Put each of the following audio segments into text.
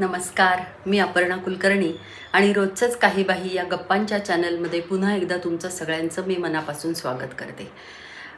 नमस्कार मी अपर्णा कुलकर्णी आणि रोजचंच काही बाही या गप्पांच्या चॅनलमध्ये पुन्हा एकदा तुमचं सगळ्यांचं मी मनापासून स्वागत करते.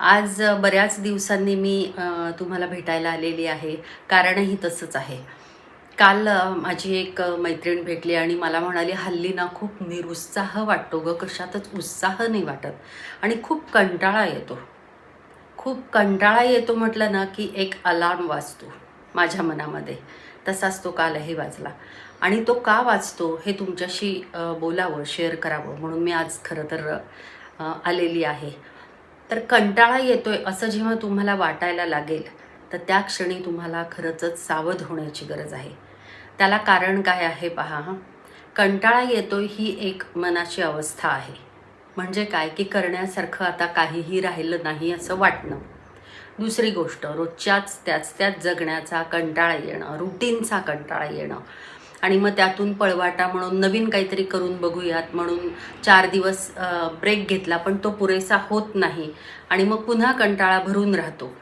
आज बऱ्याच दिवसांनी मी तुम्हाला भेटायला आलेली आहे कारणही तसंच आहे. काल माझी एक मैत्रीण भेटली आणि मला म्हणाली हल्ली ना खूप निरुत्साह वाटतो ग कशातच उत्साह नाही वाटत आणि खूप कंटाळा येतो. खूप कंटाळा येतो म्हटलं ना की एक अलार्म वाजतो माझ्या मनामध्ये. तसाच तो कालही वाजला. आणि तो का वाचतो हे तुमच्याशी बोलावं शेअर करावं म्हणून मी आज खरं तर आलेली आहे. तर कंटाळा येतोय असं जेव्हा तुम्हाला वाटायला लागेल तर त्या क्षणी तुम्हाला खरंच सावध होण्याची गरज आहे. त्याला कारण काय आहे पहा हां. कंटाळा येतोय ही एक मनाची अवस्था आहे. म्हणजे काय की करण्यासारखं आता काहीही राहिलं नाही असं वाटणं. दुसरी गोष्ट रोजच्याच त्याच त्याच जगण्याचा कंटाळा येणं रुटीनचा कंटाळा येणं. आणि मग त्यातून पळवाटा म्हणून नवीन काहीतरी करून बघूयात म्हणून चार दिवस ब्रेक घेतला पण तो पुरेसा होत नाही. आणि मग पुन्हा कंटाळा भरून राहतो.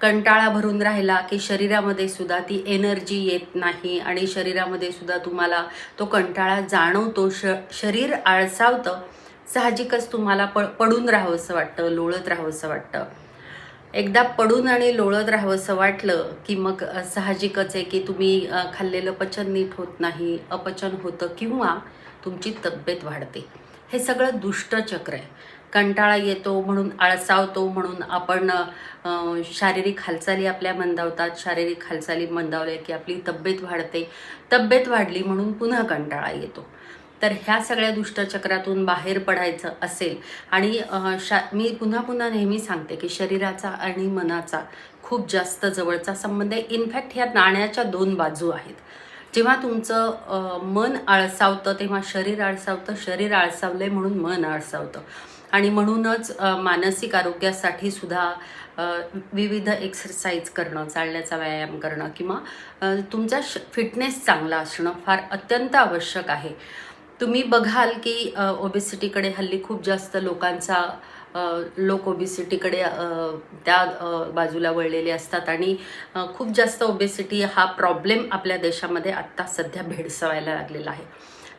कंटाळा भरून राहिला की शरीरामध्ये सुद्धा ती एनर्जी येत नाही आणि शरीरामध्ये सुद्धा तुम्हाला तो कंटाळा जाणवतो. श शरीर आळसावतं साहजिकच तुम्हाला प पडून राहावंसं वाटतं लोळत राहावंसं वाटतं. एकदा पडून आणि लोळत राहावंसं वाटलं की मग साहजिकच आहे की तुम्ही खाल्लेलं पचन नीट होत नाही अपचन होतं किंवा तुमची तब्येत वाढते. हे सगळं दुष्टचक्र आहे. कंटाळा येतो म्हणून आळसावतो म्हणून आपण शारीरिक हालचाली आपल्या मंदावतात. शारीरिक हालचाली मंदावल्या की आपली तब्येत वाढते. तब्येत वाढली म्हणून पुन्हा कंटाळा येतो. तर ह्या सगळ्या दुष्टचक्रातून बाहेर पडायचं असेल आणि शा मी पुन्हा पुन्हा नेहमी सांगते की शरीराचा आणि मनाचा खूप जास्त जवळचा संबंध आहे. इनफॅक्ट ह्या नाण्याच्या दोन बाजू आहेत. जेव्हा तुमचं मन आळसावतं तेव्हा शरीर आळसावतं शरीर आळसावलंय म्हणून मन आळसावतं. आणि म्हणूनच मानसिक आरोग्यासाठी सुद्धा विविध एक्सरसाइज करणं चालण्याचा व्यायाम करणं किंवा तुमचा श फिटनेस चांगला असणं फार अत्यंत आवश्यक आहे. तुम्ही बघाल की ओबेसिटीकडे हल्ली खूप जास्त लोकांचा लोक ओबेसिटीकडे त्या बाजूला वळलेले असतात आणि खूप जास्त ओबेसिटी हा प्रॉब्लेम आपल्या देशामध्ये आत्ता सध्या भेडसवायला लागलेला आहे.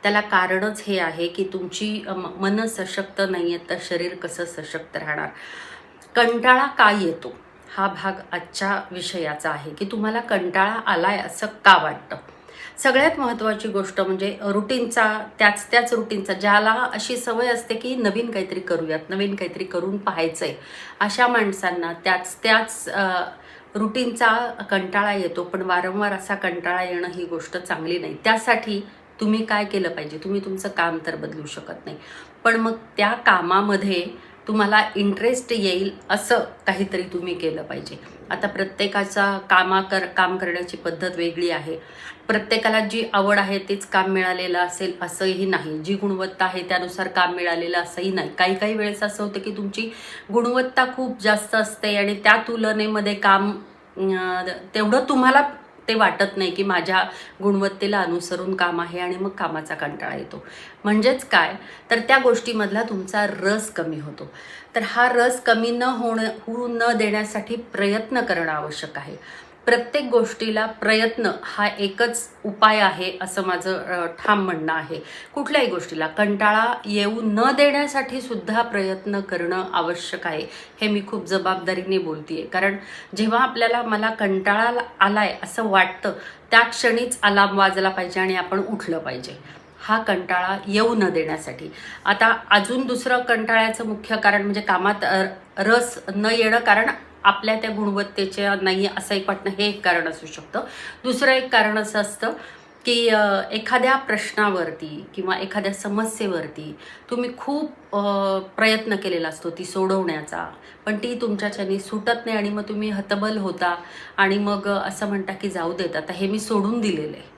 त्याला कारणच हे आहे की तुमची म- मन सशक्त नाही आहेत तर शरीर कसं सशक्त राहणार? कंटाळा का येतो? हा भाग आजच्या विषयाचा आहे की तुम्हाला कंटाळा आलाय असं का वाटतं? सगळ्यात महत्त्वाची गोष्ट म्हणजे रुटीनचा त्याच त्याच रुटीनचा ज्याला अशी सवय असते की नवीन काहीतरी करूयात नवीन काहीतरी करून पाहायचं आहे अशा माणसांना त्याच त्याच रुटीनचा कंटाळा येतो पण वारंवार असा कंटाळा येणं ही गोष्ट चांगली नाही. त्यासाठी तुम्ही काय केलं पाहिजे? तुम्ही तुमचं काम तर बदलू शकत नाही. पण मग त्या कामामध्ये तुम्हाला इंटरेस्ट येईल असं काहीतरी तुम्ही केलं पाहिजे. आता प्रत्येकाचा कामा कर काम करण्याची पद्धत वेगळी आहे. प्रत्येकाला जी आवड आहे तेच काम मिळालेलं असेल असंही नाही. जी गुणवत्ता आहे त्यानुसार काम मिळालेलं असंही नाही. काही काही वेळेस असं होतं की तुमची गुणवत्ता खूप जास्त असते आणि त्या तुलनेमध्ये काम तेवढं तुम्हाला ते वाटत नाही की माझ्या गुणवत्तेला अनुसरून काम आहे आणि मग कामाचा कंटाळा येतो. म्हणजेच काय? तर त्या गोष्टीमधला तुमचा रस कमी होतो. तर हा रस कमी न होणं होऊ न देण्यासाठी प्रयत्न करणं आवश्यक आहे. प्रत्येक गोष्टीला प्रयत्न हा एकच उपाय आहे असं माझं ठाम म्हणणं आहे. कुठल्याही गोष्टीला कंटाळा येऊ न देण्यासाठी सुद्धा प्रयत्न करणं आवश्यक आहे हे मी खूप जबाबदारीने बोलतीये. कारण जेव्हा आपल्याला मला कंटाळा आलाय असं वाटतं त्या क्षणीच अलाम वाजला पाहिजे आणि आपण उठलं पाहिजे. हा कंटाळा येऊ न देण्यासाठी. आता अजून दुसरं कंटाळ्याचं मुख्य कारण म्हणजे कामात रस न येणं कारण आपल्या त्या गुणवत्तेच्या नाही असं एक वाटणं हे एक कारण असू शकतं. दुसरं एक कारण असं असतं की एखाद्या प्रश्नावरती किंवा एखाद्या समस्येवरती तुम्ही खूप प्रयत्न केलेला असतो ती सोडवण्याचा. पण ती तुमच्याच्यानी सुटत नाही आणि मग तुम्ही हतबल होता आणि मग असं म्हणता की जाऊ देत आता हे मी सोडून दिलेलं आहे.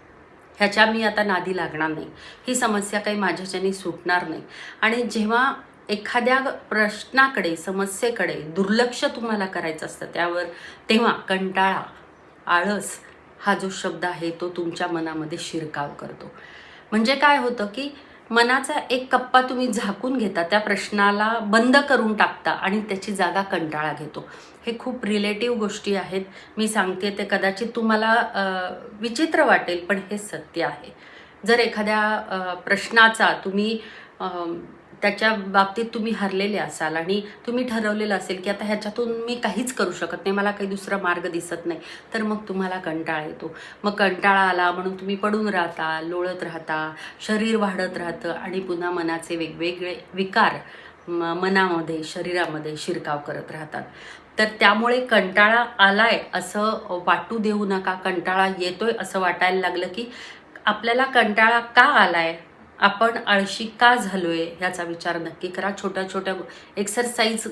ह्याच्या मी आता नादी लागणार नाही. ही समस्या काही माझ्याच्यानी सुटणार नाही. आणि जेव्हा एखाद्या प्रश्नाकडे समस्येकडे दुर्लक्ष तुम्हाला करायचं असतं. त्यावर तेव्हा कंटाळा आळस हा जो शब्द आहे तो तुमच्या मनामध्ये शिरकाव करतो. म्हणजे काय होतं की मनाचा एक कप्पा तुम्ही झाकून घेता त्या प्रश्नाला बंद करून टाकता आणि त्याची जागा कंटाळा घेतो. हे खूप रिलेटिव्ह गोष्टी आहेत. मी सांगते ते कदाचित तुम्हाला विचित्र वाटेल पण हे सत्य आहे. जर एखाद्या प्रश्नाचा तुम्ही त्याच्या बाबतीत तुम्ही हरलेले असाल आणि तुम्ही ठरवलेलं असेल की आता ह्याच्यातून मी काहीच करू शकत नाही मला काही दुसरा मार्ग दिसत नाही तर मग तुम्हाला कंटाळा येतो. मग कंटाळा आला म्हणून तुम्ही पडून राहता लोळत राहता शरीर वाढत राहतं आणि पुन्हा मनाचे वेगवेगळे विकार म- मनामध्ये शरीरामध्ये शिरकाव करत राहतात. तर त्यामुळे कंटाळा आलाय असं वाटू देऊ नका कंटाळा येतोय असं वाटायला लागलं की आपल्याला कंटाळा का आलाय? आपण आळशी का झालोय ह्याचा विचार नक्की करा. छोट्या छोट्या एक्सरसाइज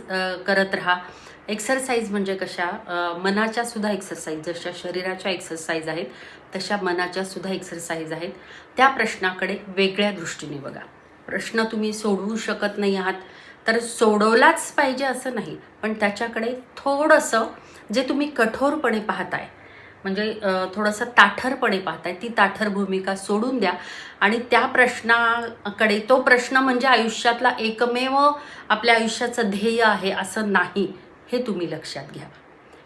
करत राहा. एक्सरसाइज म्हणजे कशा? मनाच्या सुद्धा एक्सरसाइज जशा शरीराच्या एक्सरसाइज आहेत तशा मनाच्या सुद्धा एक्सरसाइज आहेत. त्या प्रश्नाकडे वेगळ्या दृष्टीने बघा. प्रश्न तुम्ही सोडवू शकत नाही आहात तर सोडवलाच पाहिजे असं नाही. पण त्याच्याकडे थोडंसं जे तुम्ही कठोरपणे पाहताय म्हणजे थोडंसं ताठरपणे पाहताय. ती ताठर भूमिका सोडून द्या. आणि त्या प्रश्नाकडे तो प्रश्न म्हणजे आयुष्यातला एकमेव आपल्या आयुष्याचं ध्येय आहे असं नाही हे तुम्ही लक्षात घ्या.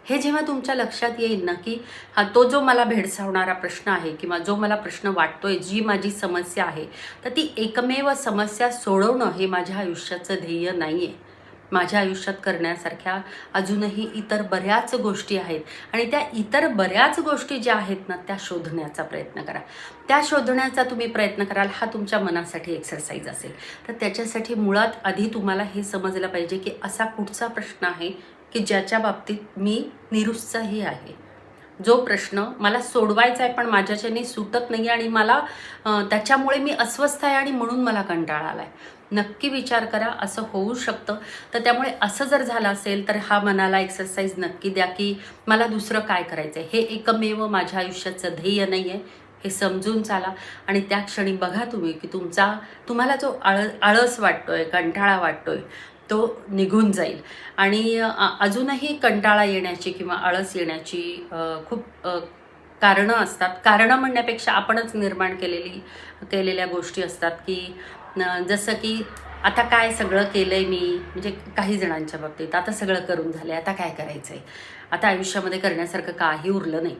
हे जेव्हा तुमच्या लक्षात येईल ना की हा तो जो मला भेडसावणारा प्रश्न आहे किंवा जो मला प्रश्न वाटतोय जी माझी समस्या आहे तर ती एकमेव समस्या सोडवणं हे माझ्या आयुष्याचं ध्येय नाही आहे माझ्या आयुष्यात करण्यासारख्या अजूनही इतर बऱ्याच गोष्टी आहेत. आणि त्या इतर बऱ्याच गोष्टी ज्या आहेत ना त्या शोधण्याचा प्रयत्न करा. त्या शोधण्याचा तुम्ही प्रयत्न कराल हा तुमच्या मनासाठी एक्सरसाइज असेल. तर त्याच्यासाठी मुळात आधी तुम्हाला हे समजलं पाहिजे की असा कुठचा प्रश्न आहे की ज्याच्या बाबतीत मी निरुत्साही आहे. जो प्रश्न मला सोडवायचा आहे पण माझ्याच्याने सुटत नाही आणि मला त्याच्यामुळे मी अस्वस्थ आहे आणि म्हणून मला कंटाळा आला आहे नक्की विचार करा असं होऊ शकतं. तर त्यामुळे असं जर झालं असेल तर हा मनाला एक्सरसाइज नक्की द्या की मला दुसरं काय करायचं आहे हे एकमेव माझ्या आयुष्याचं ध्येय नाही आहे हे समजून चाला आणि त्या क्षणी बघा तुम्ही की तुमचा तुम्हाला जो आळ आळस वाटतोय कंटाळा वाटतोय तो निघून जाईल. आणि अजूनही कंटाळा येण्याची किंवा आळस येण्याची खूप कारणं असतात. कारणं म्हणण्यापेक्षा आपणच निर्माण केलेली केलेल्या गोष्टी असतात की जसं की आता काय सगळं केलं आहे मी म्हणजे काही जणांच्या बाबतीत आता सगळं करून झालं आहे आता काय करायचं आहे आता आयुष्यामध्ये करण्यासारखं काही उरलं नाही.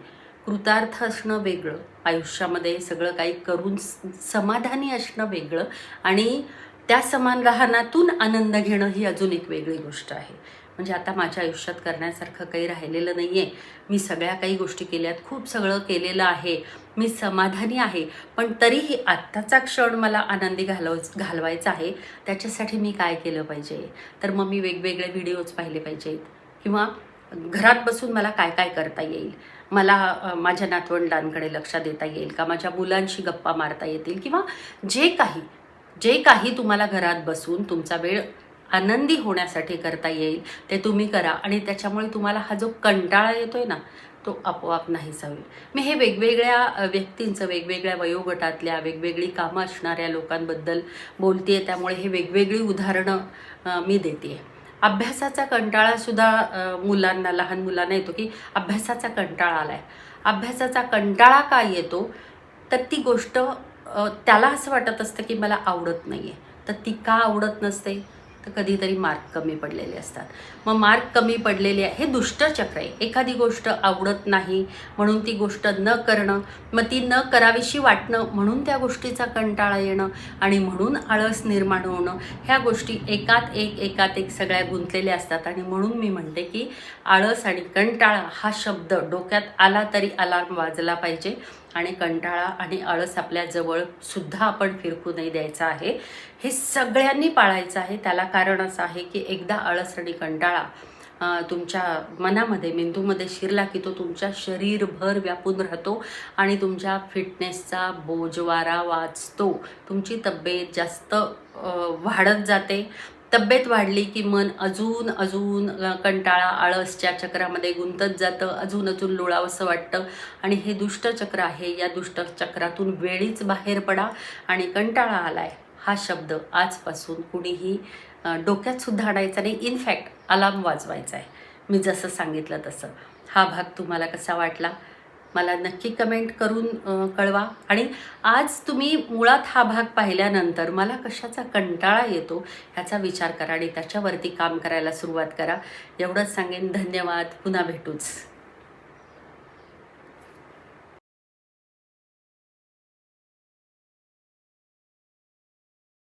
कृतार्थ असणं वेगळं. आयुष्यामध्ये सगळं काही करून समाधानी असणं वेगळं. आणि त्या समान समाधानातून आनंद घेणं ही अजून एक वेगळी गोष्ट आहे. म्हणजे आता माझ्या आयुष्यात करण्यासारखं काही राहिलेलं नाही आहे मी सगळ्या काही गोष्टी केल्यात. खूप सगळं केलेलं आहे. मी समाधानी आहे. पण तरीही आत्ताचा क्षण मला आनंदी घालव घालवायचा आहे. त्याच्यासाठी मी काय केलं पाहिजे? तर मग मी वेगवेगळे व्हिडिओज पाहिले पाहिजेत. किंवा घरात बसून मला काय काय करता येईल? मला माझ्या नातवंडांकडे लक्ष देता येईल का? माझ्या मुलांशी गप्पा मारता येतील? किंवा जे काही जे काही तुम्हाला घरात बसून तुमचा वेळ आनंदी होण्यासाठी करता येईल ते तुम्ही करा. आणि त्याच्यामुळे तुम्हाला हा जो कंटाळा येतोय ना तो आपोआप नाहीसा होईल. मी हे वेगवेगळ्या व्यक्तींचं वेगवेगळ्या वयोगटातल्या वेगवेगळी कामं असणाऱ्या लोकांबद्दल बोलते आहे त्यामुळे हे वेगवेगळी उदाहरणं मी देते आहे अभ्यासाचा कंटाळासुद्धा मुलांना लहान मुलांना येतो की अभ्यासाचा कंटाळा आला आहे अभ्यासाचा कंटाळा का येतो? तर ती गोष्ट त्याला असं वाटत असतं की मला आवडत नाही आहे तर ती का आवडत नसते? तर कधीतरी मार्क कमी पडलेले असतात. मग मार्क कमी पडलेले आहे हे दुष्टचक्र आहे. एखादी गोष्ट आवडत नाही म्हणून ती गोष्ट न करणं मग ती न करावीशी वाटणं म्हणून त्या गोष्टीचा कंटाळा येणं आणि म्हणून आळस निर्माण होणं ह्या गोष्टी एकात एक एकात एक सगळ्या गुंतलेल्या असतात. आणि म्हणून मी म्हणते की आळस आणि कंटाळा हा शब्द डोक्यात आला तरी अलार्म वाजला पाहिजे. आणि कंटाळा आणि आळस आपल्याजवळ सुद्धा आपण फिरकू नाही द्यायचा आहे. हे सगळ्यांनी पाळायचं आहे. त्याला कारण असं आहे की एकदा आळस आणि कंटाळा तुमच्या मनामध्ये मेंदूमध्ये शिरला की तो तुमच्या शरीरभर व्यापून राहतो आणि तुमच्या फिटनेसचा बोजवारा वाचतो. तुमची तब्येत जास्त वाढत जाते. तब्येत वाढली की मन अजून अजून कंटाळा आळसच्या चक्रामध्ये गुंतत जातं अजून अजून लोळावंसं वाटतं. आणि हे दुष्टचक्र आहे. या दुष्टचक्रातून वेळीच बाहेर पडा आणि कंटाळा आलाय हा शब्द आजपासून कुणीही डोक्यातसुद्धा डोक्यात सुद्धा आणायचा नाही. इनफॅक्ट अलार्म वाजवायचा आहे मी जसं सांगितलं तसं. हा भाग तुम्हाला कसा वाटला? मला नक्की कमेंट करून कळवा. आणि आज तुम्ही मुळात हा भाग पाहिल्यानंतर मला कशाचा कंटाळा येतो ह्याचा विचार करा आणि त्याच्यावरती काम करायला सुरुवात करा. एवढंच सांगेन. धन्यवाद. पुन्हा भेटूच.